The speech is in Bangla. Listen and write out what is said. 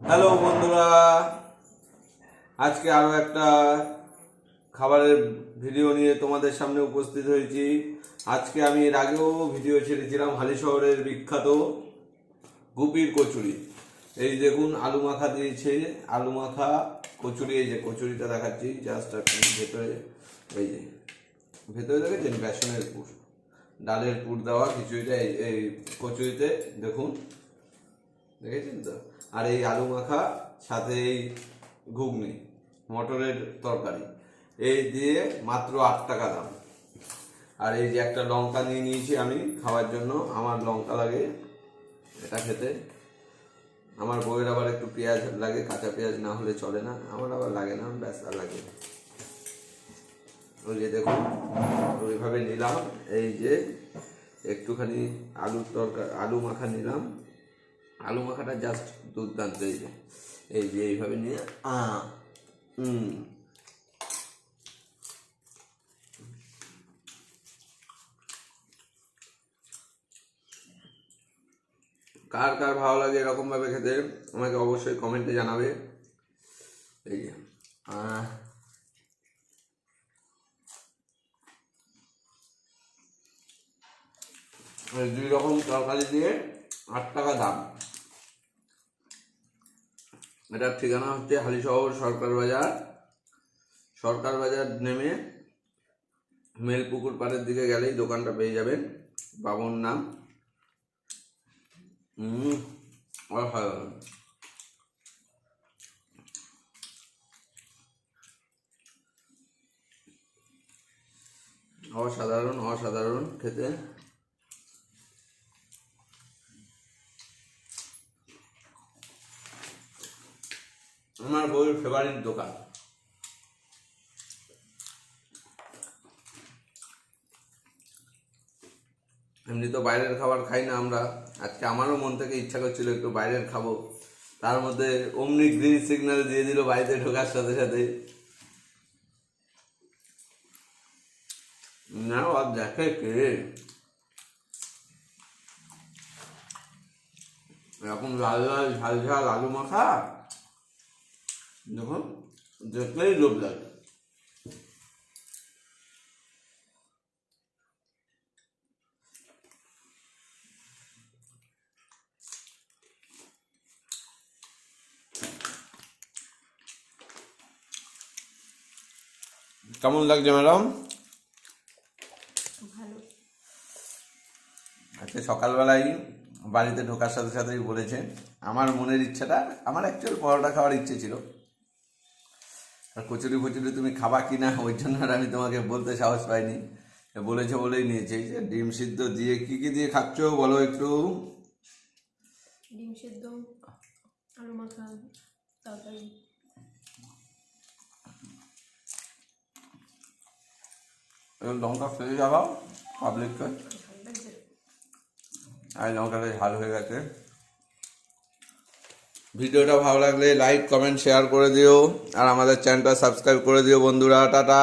হ্যালো বন্ধুরা, আজকে আরও একটা খাবারের ভিডিও নিয়ে তোমাদের সামনে উপস্থিত হয়েছি। আজকে আমি এর আগেও ভিডিও ছেড়েছিলাম হালি শহরের বিখ্যাত গুপির কচুরি। এই দেখুন, আলু মাখা দিয়েছে, আলু মাখা কচুরি, এই যে কচুরিটা দেখাচ্ছি জাস্ট ভেতরে, এই যে, ভেতরে দেখেছেন? বেসনের পুর, ডালের পুর দেওয়া, খিচুড়িটা এই কচুরিতে দেখুন দেখেছেন তো? আর এই আলু মাখা সাথে এই ঘুগনি, মটরের তরকারি, এই দিয়ে মাত্র আট টাকা দাম। আর এই যে একটা লঙ্কা নিয়ে নিয়েছি আমি খাওয়ার জন্য, আমার লঙ্কা লাগে এটা খেতে। আমার বউয়ের আবার একটু পেঁয়াজ লাগে, কাঁচা পেঁয়াজ না হলে চলে না, আমার আবার লাগে না, ব্যাস লাগে ওই যে দেখুন ওইভাবে নিলাম, এই যে একটুখানি আলুর তরকারি আলু মাখা নিলাম। আলু মাখাটা জাস্ট দুর্দান্ত এই যে। এই যে এইভাবে নিয়ে, আ হুম কার কার ভালো লাগে এরকম ভাবে খেতে, আমাকে অবশ্যই কমেন্টে জানাবে। এই যে দুই রকম তরকারি দিয়ে আট টাকা দাম। এটার ঠিকানা হচ্ছে হালিশহর সরকার বাজার। সরকার বাজার নেমে মেলপুকুর পাড়ের দিকে গেলেই দোকানটা পেয়ে যাবেন। বাবুর নাম। অসাধারণ অসাধারণ অসাধারণ খেতে। আমার বউয়ের ফেভারিট দোকান। এমনি তো বাইরের খাবার খাই না আমরা। আজকে আমারও মন থেকে ইচ্ছা করছিল একটু বাইরের খাব। তার মধ্যে অমনি গ্রিন সিগন্যাল দিয়ে দিল বাড়িতে ঢোকার সাথে সাথে। না আর দেখে কে? এরকম লাল লাল ঝাল ঝাল আলু মাখা? দেখুন দেখলেই লোভ লাগে। কেমন লাগছে ম্যাডাম? আজকে সকালবেলায় বাড়িতে ঢোকার সাথে সাথেই বলেছে আমার মনের ইচ্ছাটা আমার অ্যাকচুয়াল পরোটা খাওয়ার ইচ্ছে ছিল। আর কচুরি ফচুরি তুমি খাবা কি না ওই জন্য আর আমি তোমাকে বলতে সাহস পাইনি। বলেছে বলেই নিয়েছে যে ডিম সিদ্ধ দিয়ে কি কি দিয়ে খাচ্ছ বলো একটু? ডিম সেদ্ধ আলু মাখা তরকারি। লঙ্কা ফেলে যাবাও পাবলিককে আর লঙ্কাটা ঝাল হয়ে গেছে। ভিডিওটা ভালো লাগলে লাইক কমেন্ট শেয়ার করে দিও। আর আমাদের চ্যানেলটা সাবস্ক্রাইব করে দিও বন্ধুরা। টাটা।